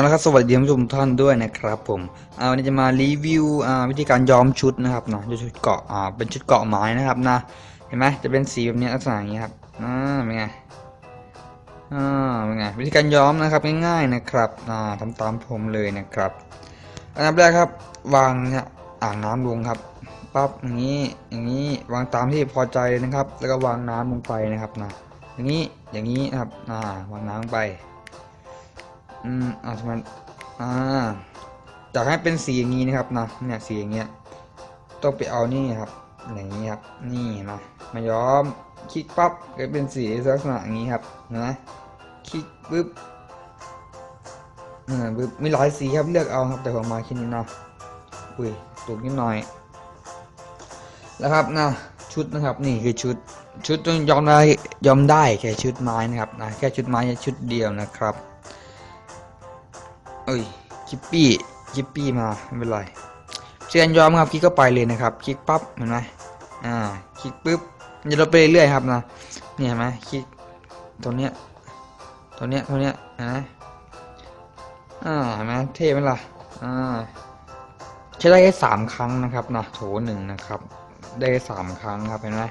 เอาละครับสวัสดีท่านผู้ชมท่านด้วยนะครับผมเอาวันนี้จะมารีวิวอ่าวิธีการย้อมชุดนะครับเนาะชุดเกาะอ่าเป็นชุดเกาะไม้นะครับนะเห็นไหมจะเป็นสีแบบนี้ลักษณะอย่างนี้ครับอ่าเป็นไงอ่าเป็นไงวิธีการย้อมนะครับง่ายๆนะครับอ่าทำตามผมเลยนะครับอันดับแรกครับ วางเนี่ยอ่างน้ำลงครับปั๊บอย่างนี้อย่างนี้วางตามที่พอใจเลยนะครับ แล้วก็วางน้ำลงไปนะครับนะอย่างนี้อย่างนี้นะครับอ่าวางน้ำลงไป อืมอ่าทำไมอ่าจากให้เป็นสีอย่างนี้นะครับนะเนี่ยสีอย่างเงี้ยต้องไปเอานี่ครับอย่างนี้ครับนี่นะมาย้อมคลิกปั๊บก็เป็นสีลักษณะอย่างนี้ครับนะคลิกปึ๊บอ่าปึ๊บมีหลายสีครับเลือกเอาครับแต่ผมมาแค่นี้เนาะอุ้ยตกนิดหน่อยแล้วครับนะชุดนะครับนี่คือชุดชุดต้องยอมได้ยอมได้แค่ชุดไม้นะครับนะแค่ชุดไม้ชุดเดียวนะครับ อ้ยคิปปี้คิปปี้มาไม่เป็นไรเชียนยอมครับคลิกเข้าไปเลยนะครับ คลิกปั๊บเห็นไหมอ่าคลิกปุ๊บจะลดไปเรื่อยๆครับนะเนี่ยเห็นไหมคลิกตรงเนี้ยตรงเนี้ยตรงเนี้ยนะอ่าเห็นไหมเท่ไหมล่ะอ่าใช้ได้แค่สามครั้งนะครับนะโถหนึ่งนะครับ ได้สามครั้งครับเห็นไหม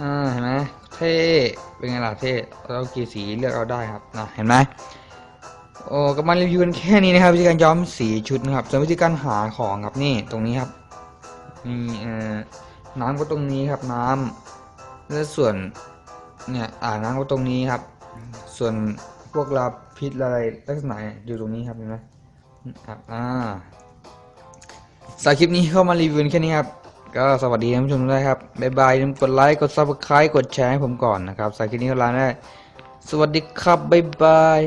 อ่าเห็นไหมเท่เป็นไงล่ะเท่เรากี่สีเลือกเอาได้ครับนะเห็นไหม โอ้ก็มารีวิวกันแค่นี้นะครับวิธีการย้อมสีชุดนะครับส่วนวิธีการหาของครับนี่ตรงนี้ครับนี่เอ่อน้ำก็ตรงนี้ครับน้ำและส่วนเนี่ยอ่าน้ำก็ตรงนี้ครับ ส่วนพวกลาพิษอะไรลักษณะอยู่ตรงนี้ครับเห็นไหมครับอ่าสาคลิปนี้เข้ามารีวิวแค่นี้ครับก็สวัสดีท่านผู้ชมทุกท่านครับบ๊ายบายกดไลค์กดซับสไครต์กดแชร์ให้ผมก่อนนะครับสาคลิปนี้ก็ลาได้สวัสดีครับบ๊ายบาย